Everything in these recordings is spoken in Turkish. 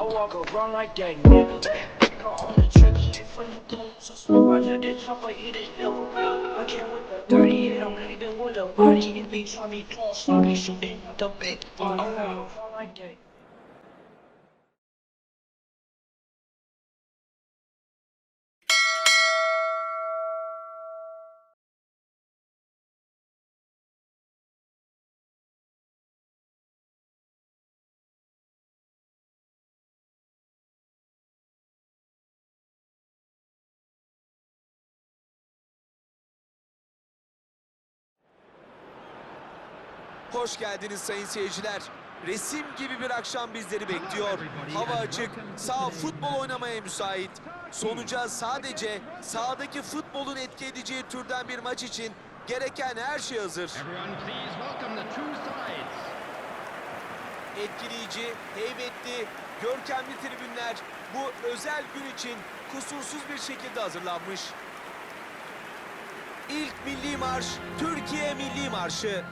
I walk around like that nigga. On the from the bones, so smoke right to the top, I hit it level. I came with the 30, and I'm leaving with a body. Me shooting the big body. I walk around like that. Hoş geldiniz sayın seyirciler. Resim gibi bir akşam bizleri bekliyor. Hava açık, sağ futbol oynamaya müsait. Sonuca sadece sahadaki futbolun etki edeceği türden bir maç için gereken her şey hazır. Etkileyici, heybetli, görkemli tribünler bu özel gün için kusursuz bir şekilde hazırlanmış. İlk milli marş Türkiye Milli Marşı.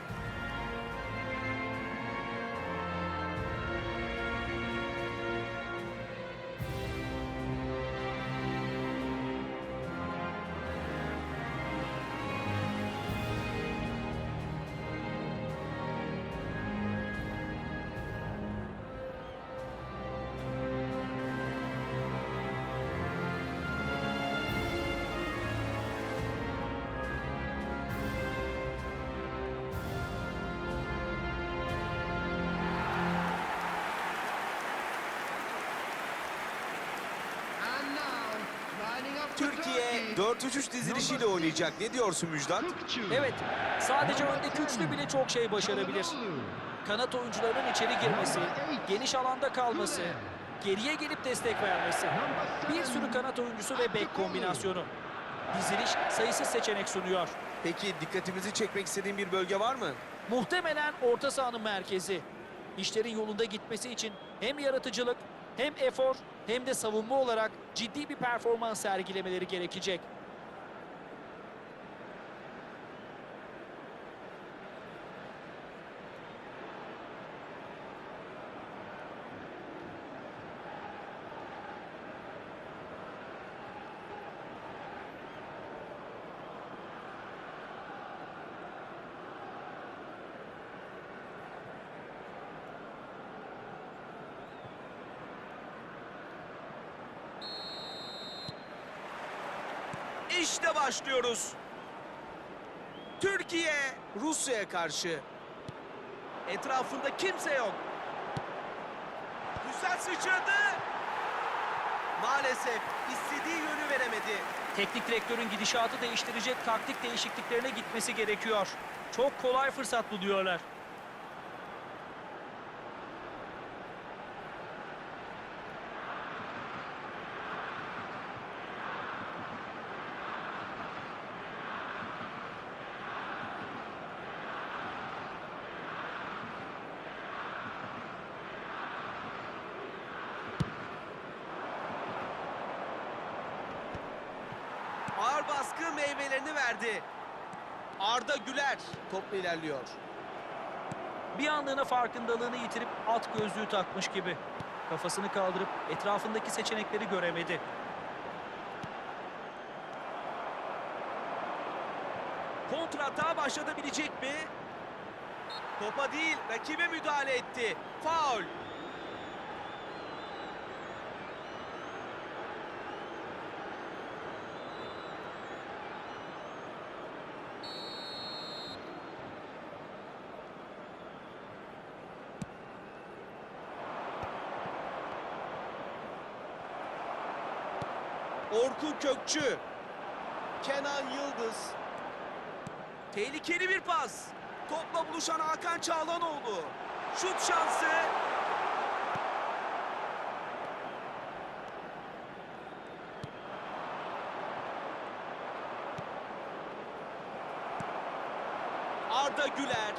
4-3-3 dizilişiyle oynayacak. Ne diyorsun Müjdat? Evet, sadece öndeki üçlü bile çok şey başarabilir. Kanat oyuncularının içeri girmesi, geniş alanda kalması, geriye gelip destek vermesi. Bir sürü kanat oyuncusu ve bek kombinasyonu. Diziliş sayısız seçenek sunuyor. Peki dikkatimizi çekmek istediğin bir bölge var mı? Muhtemelen orta sahanın merkezi. İşlerin yolunda gitmesi için hem yaratıcılık, hem efor, hem de savunma olarak ciddi bir performans sergilemeleri gerekecek. İşte başlıyoruz. Türkiye Rusya'ya karşı. Etrafında kimse yok. Güzel sıçradı. Maalesef istediği yönü veremedi. Teknik direktörün gidişatı değiştirecek taktik değişikliklerine gitmesi gerekiyor. Çok kolay fırsat buluyorlar. Baskı meyvelerini verdi. Arda Güler topla ilerliyor. Bir anlığına farkındalığını yitirip at gözlüğü takmış gibi. Kafasını kaldırıp etrafındaki seçenekleri göremedi. Kontratağa başlatabilecek mi? Topa değil, rakibe müdahale etti. Faul. Orkun Kökçü. Kenan Yıldız. Tehlikeli bir pas. Topla buluşan Hakan Çağlanoğlu. Şut şansı. Arda Güler.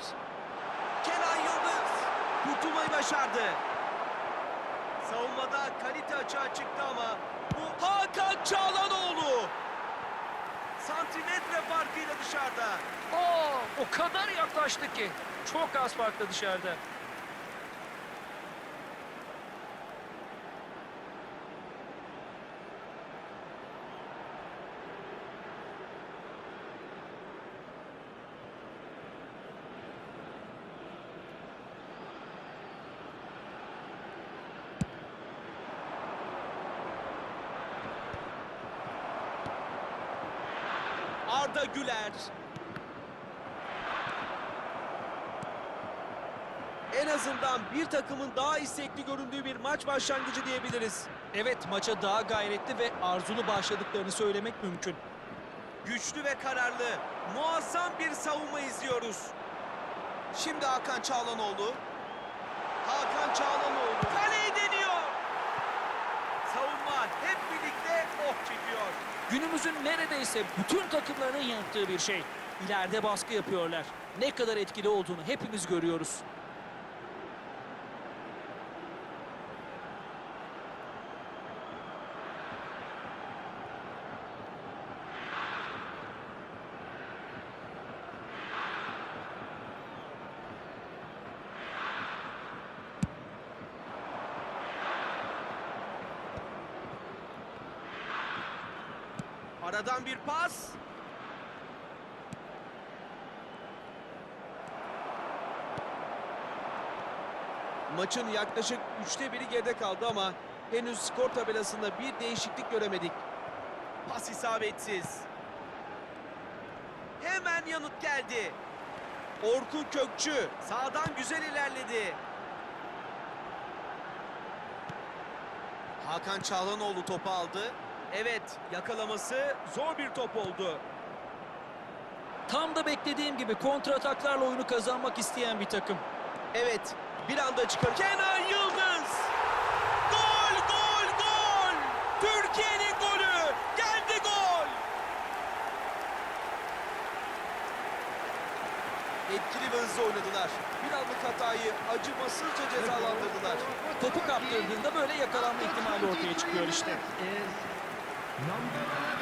Kenan Yıldız. Kurtulmayı başardı. Savunmada kalite açığa çıktı ama bu Hakan Çağlanoğlu. Santimetre farkıyla dışarıda. Aa, o kadar yaklaştı ki. Çok az farklı dışarıda. Arda Güler. En azından bir takımın daha istekli göründüğü bir maç başlangıcı diyebiliriz. Evet maça daha gayretli ve arzulu başladıklarını söylemek mümkün. Güçlü ve kararlı, muazzam bir savunma izliyoruz. Şimdi Hakan Çağlanoğlu. Hakan Çağlanoğlu kaleyi Günümüzün neredeyse bütün takımlarının yaptığı bir şey. İleride baskı yapıyorlar. Ne kadar etkili olduğunu hepimiz görüyoruz. Aradan bir pas. Maçın yaklaşık üçte biri geride kaldı ama henüz skor tabelasında bir değişiklik göremedik. Pas isabetsiz. Hemen yanıt geldi. Orkun Kökçü sağdan güzel ilerledi. Hakan Çağlanoğlu topu aldı. Evet, yakalaması zor bir top oldu. Tam da beklediğim gibi kontrataklarla oyunu kazanmak isteyen bir takım. Evet, bir anda çıkar. Kenan Yıldız! Gol, gol, gol! Türkiye'nin golü! Geldi gol! Etkili ve hızlı oynadılar. Bir anlık hatayı acımasızca cezalandırdılar. Topu kaptırdığında böyle yakalanma ihtimali ortaya çıkıyor işte. Is number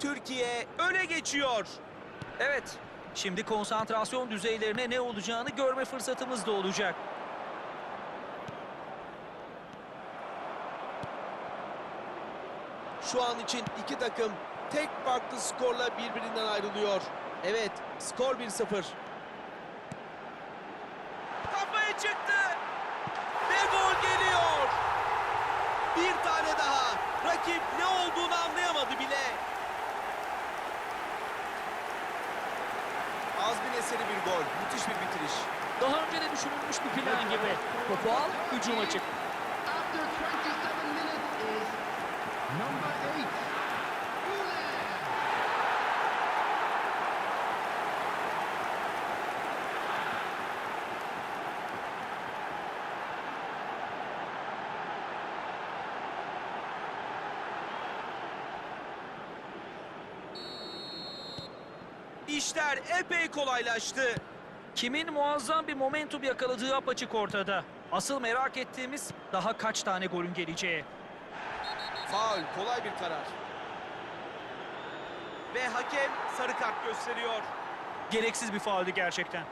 Türkiye öne geçiyor. Evet, şimdi konsantrasyon düzeylerine ne olacağını görme fırsatımız da olacak. Şu an için iki takım tek farklı skorla birbirinden ayrılıyor. Evet, skor 1-0. Kafaya çıktı. Ve gol geliyor. Bir tane daha. Rakip ne olduğunu anlayamadı bile. Azmin eseri bir gol. Müthiş bir bitiriş. Daha önce de düşünülmüş bir plan gibi. Topu al, hücuma çık. After 27 minutes is number 8, Ule. İşler epey kolaylaştı. Kimin muazzam bir momentum yakaladığı apaçık ortada. Asıl merak ettiğimiz daha kaç tane golün geleceği. Faul, kolay bir karar. Ve hakem sarı kart gösteriyor. Gereksiz bir fauldü gerçekten.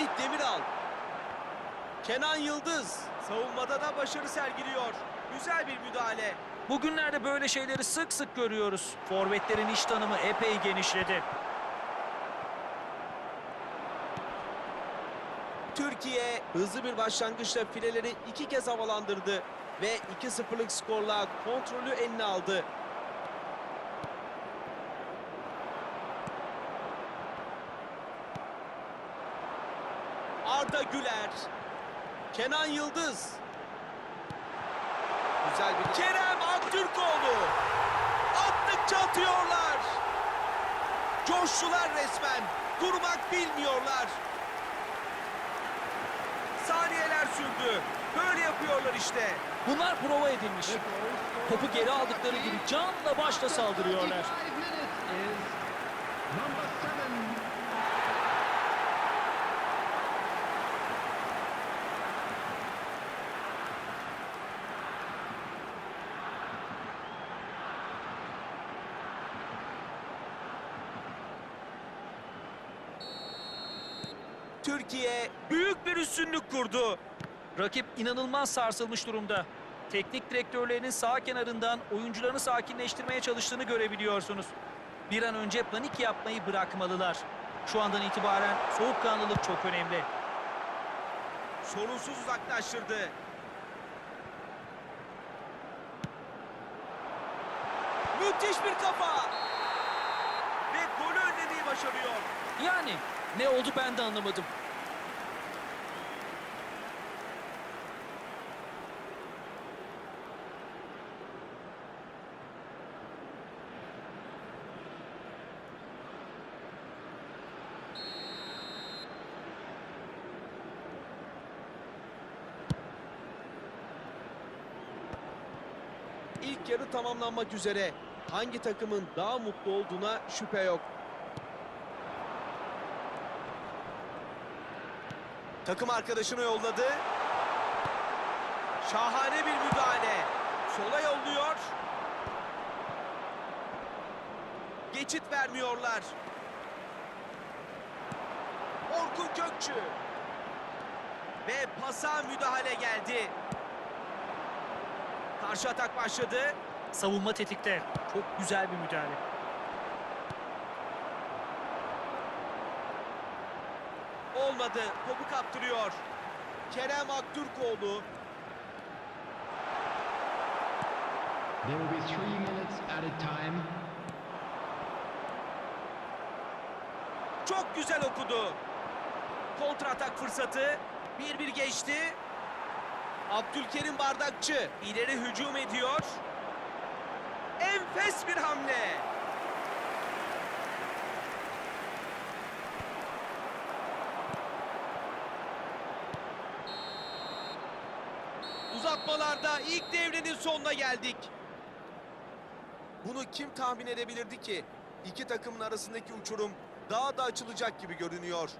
Merih Demiral. Kenan Yıldız. Savunmada da başarı sergiliyor. Güzel bir müdahale. Bugünlerde böyle şeyleri sık sık görüyoruz. Forvetlerin iş tanımı epey genişledi. Türkiye hızlı bir başlangıçla fileleri iki kez havalandırdı. Ve 2-0'lık skorla kontrolü eline aldı. Arda Güler. Kenan Yıldız. Güzel bir Kerem Aktürkoğlu. Attıkça atıyorlar. Coştular resmen. Durmak bilmiyorlar. sürdü. Böyle yapıyorlar işte. Bunlar prova edilmiş. Topu geri aldıkları gibi canla başla saldırıyorlar. Türkiye büyük bir üstünlük kurdu. Rakip inanılmaz sarsılmış durumda. Teknik direktörlerinin sağ kenarından oyuncularını sakinleştirmeye çalıştığını görebiliyorsunuz. Bir an önce panik yapmayı bırakmalılar. Şu andan itibaren soğukkanlılık çok önemli. Sorunsuz uzaklaştırdı. Müthiş bir kafa. Ve golü önlemeyi başarıyor. Yani ne oldu ben de anlamadım. Yarı tamamlanmak üzere. Hangi takımın daha mutlu olduğuna şüphe yok. Takım arkadaşını yolladı. Şahane bir müdahale. Sola yolluyor. Geçit vermiyorlar. Orkun Kökçü. Ve pasa müdahale geldi. Karşı atak başladı. Savunma tetikte. Çok güzel bir müdahale. Olmadı. Topu kaptırıyor. Kerem Aktürkoğlu. There will be three minutes added time. Çok güzel okudu. Kontratak fırsatı. 1-1 geçti. Abdülkerim Bardakçı ileri hücum ediyor. Enfes bir hamle. Uzatmalarda ilk devrenin sonuna geldik. Bunu kim tahmin edebilirdi ki? İki takımın arasındaki uçurum daha da açılacak gibi görünüyor.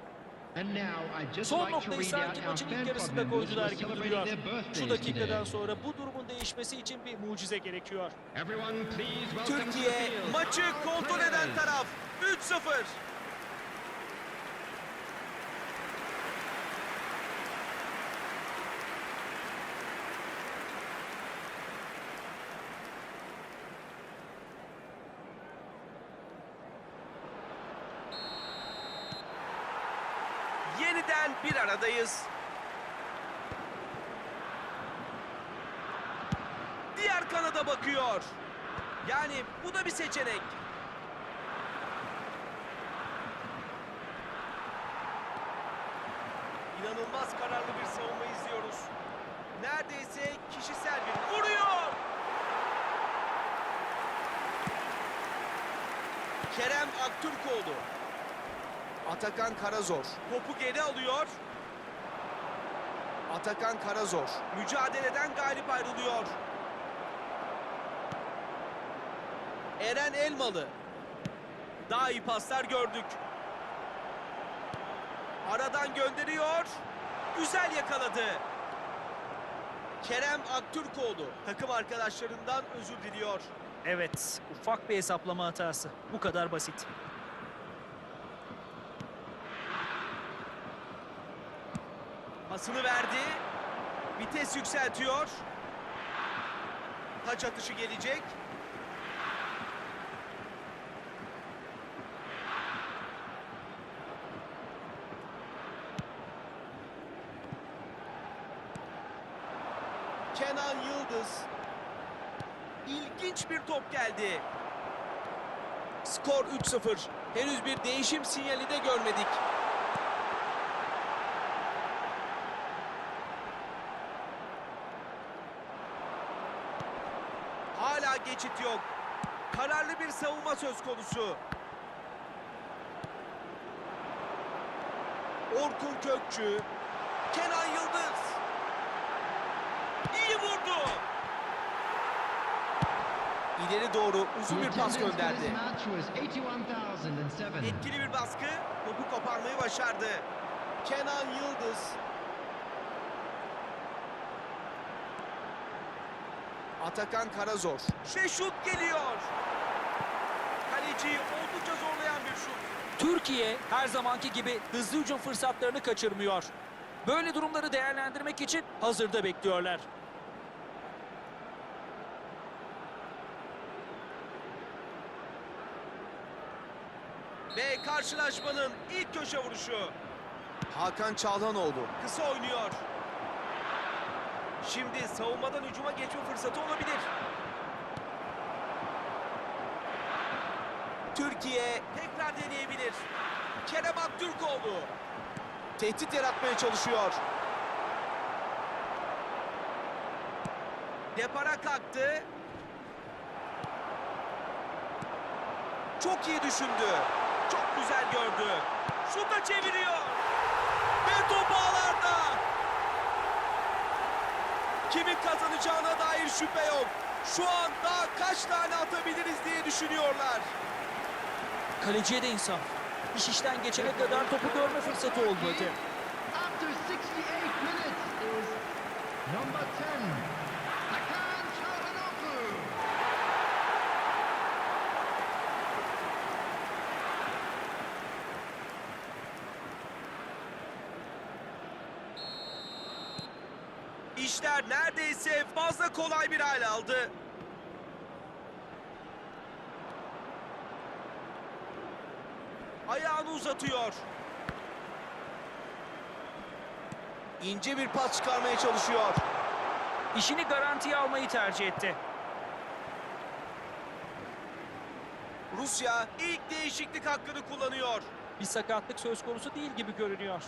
And now I'd just Son like to noktayı read sanki out our maçın ilk yarısında are gibi duruyor. Şu dakikadan today. sonra bu durumun değişmesi için bir mucize gerekiyor. Türkiye maçı kontrol eden taraf 3-0. Yeniden bir aradayız. Diğer kanada bakıyor. Yani bu da bir seçenek. İnanılmaz kararlı bir savunma izliyoruz. Neredeyse kişisel bir vuruyor. Kerem Aktürkoğlu. Atakan Karazor. Topu geri alıyor. Atakan Karazor. Mücadeleden galip ayrılıyor. Eren Elmalı. Daha iyi paslar gördük. Aradan gönderiyor. Güzel yakaladı. Kerem Aktürkoğlu takım arkadaşlarından özür diliyor. Evet, ufak bir hesaplama hatası. Bu kadar basit. Pasını verdi. Vites yükseltiyor. Taç atışı gelecek. Kenan Yıldız. İlginç bir top geldi. Skor 3-0. Henüz bir değişim sinyali de görmedik. Geçit yok. Kararlı bir savunma söz konusu. Orkun Kökçü. Kenan Yıldız. vurdu. İleri doğru uzun bir pas gönderdi. match was 81,007. Etkili bir baskı. Topu koparmayı başardı. Kenan Yıldız. Atakan Karazor. Ve şut geliyor. Kaleciyi oldukça zorlayan bir şut. Türkiye her zamanki gibi hızlı hücum fırsatlarını kaçırmıyor. Böyle durumları değerlendirmek için hazırda bekliyorlar. Ve karşılaşmanın ilk köşe vuruşu. Hakan Çalhanoğlu. Kısa oynuyor. Şimdi savunmadan hücuma geçme fırsatı olabilir. Türkiye tekrar deneyebilir. Kerem Aktürkoğlu. Tehdit yaratmaya çalışıyor. Depara kalktı. Çok iyi düşündü. Çok güzel gördü. Şuta çeviriyor. Ve top ağlarda. Kimin kazanacağına dair şüphe yok. Şu an daha kaç tane atabiliriz diye düşünüyorlar. Kaleciye de insaf. İş işten geçene kadar topu görme fırsatı olmadı. After 68 minutes is number 10, Hakan Çalhanoğlu. Neredeyse fazla kolay bir hal aldı. Ayağını uzatıyor. İnce bir pas çıkarmaya çalışıyor. İşini garantiye almayı tercih etti. Rusya ilk değişiklik hakkını kullanıyor. Bir sakatlık söz konusu değil gibi görünüyor.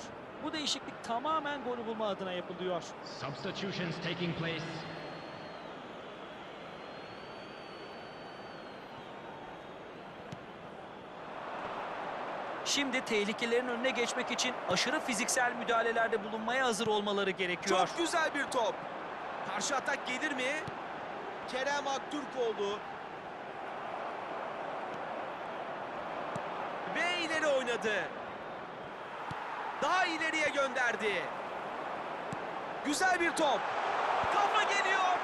Bu değişiklik tamamen golü bulma adına yapılıyor. Substitutions taking place. Şimdi tehlikelerin önüne geçmek için aşırı fiziksel müdahalelerde bulunmaya hazır olmaları gerekiyor. Çok güzel bir top. Karşı atak gelir mi? Kerem Aktürkoğlu. Ve ileri oynadı. Daha ileriye gönderdi. Güzel bir top. Kafa geliyor.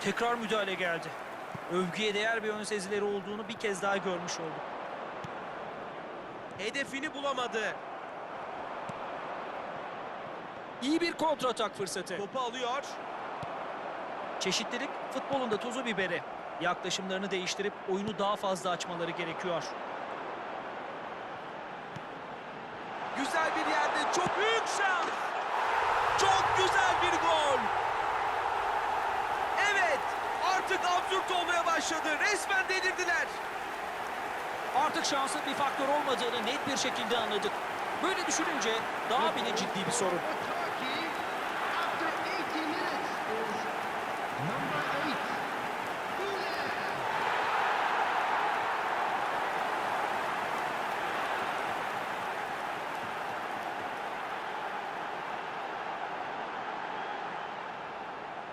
Tekrar müdahale geldi. Övgüye değer bir ön sezileri olduğunu bir kez daha görmüş olduk. Hedefini bulamadı. İyi bir kontratak fırsatı. Topu alıyor. Çeşitlilik futbolun da tuzu biberi. Yaklaşımlarını değiştirip oyunu daha fazla açmaları gerekiyor. Güzel bir yerde çok büyük şans. Çok güzel bir gol. Evet artık absürt olmaya başladı. Resmen delirdiler. Artık şansın bir faktör olmadığını net bir şekilde anladık. Böyle düşününce daha bile ciddi bir sorun. For Turkey, after 80 minutes is number 8, Güler.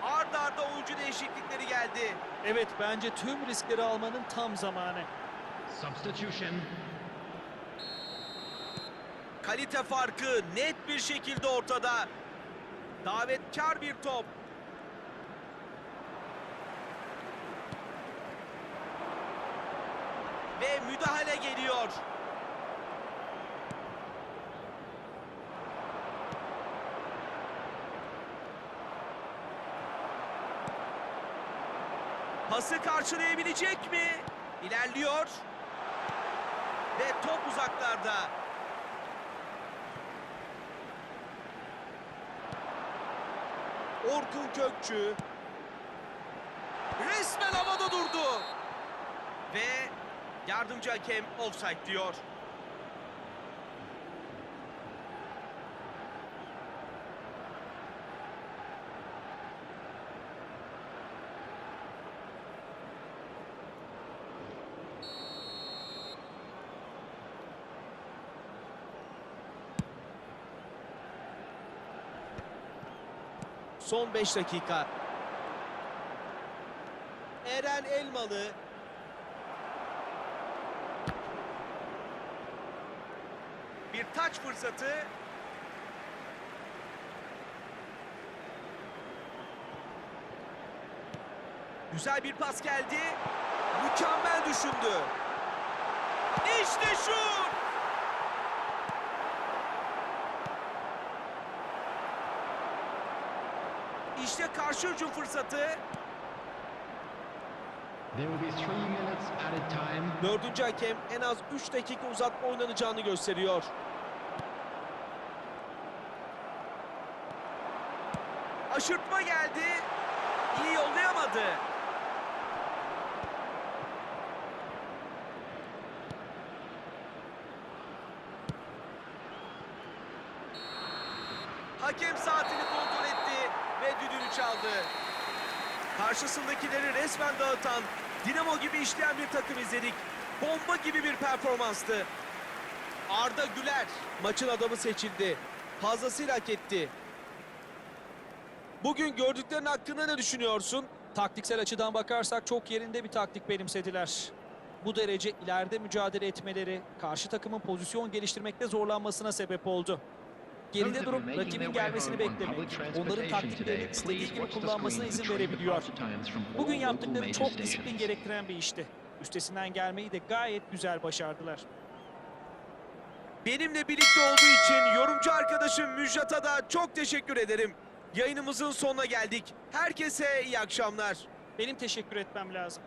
Ard arda oyuncu değişiklikleri geldi. Evet bence tüm riskleri almanın tam zamanı. Substitution. Kalite farkı net bir şekilde ortada. Davetkar bir top. Ve müdahale geliyor. Pası karşılayabilecek mi? İlerliyor. Ve top uzaklarda. Orkun Kökçü resmen havada durdu. Ve yardımcı hakem offside diyor. Son 5 dakika. Eren Elmalı. Bir taç fırsatı. Güzel bir pas geldi. Mükemmel düşündü. İşte şut! İşte karşı hücum fırsatı. Dördüncü hakem en az 3 dakika uzatma oynanacağını gösteriyor. Aşırtma geldi. İyi yollayamadı. Hakem saatini kontrol etti ve düdüğünü çaldı. Karşısındakileri resmen dağıtan, dinamo gibi işleyen bir takım izledik. Bomba gibi bir performanstı. Arda Güler maçın adamı seçildi. Fazlasıyla hak etti. Bugün gördüklerin hakkında ne düşünüyorsun? Taktiksel açıdan bakarsak çok yerinde bir taktik benimsediler. Bu derece ileride mücadele etmeleri karşı takımın pozisyon geliştirmekte zorlanmasına sebep oldu. Geride durup rakibin gelmesini beklemek, onların taktiklerini istediği gibi kullanmasına izin verebiliyor. Bugün yaptıkları çok disiplin gerektiren bir işti. Üstesinden gelmeyi de gayet güzel başardılar. Benimle birlikte olduğu için yorumcu arkadaşım Müjdat'a da çok teşekkür ederim. Yayınımızın sonuna geldik. Herkese iyi akşamlar. Benim teşekkür etmem lazım.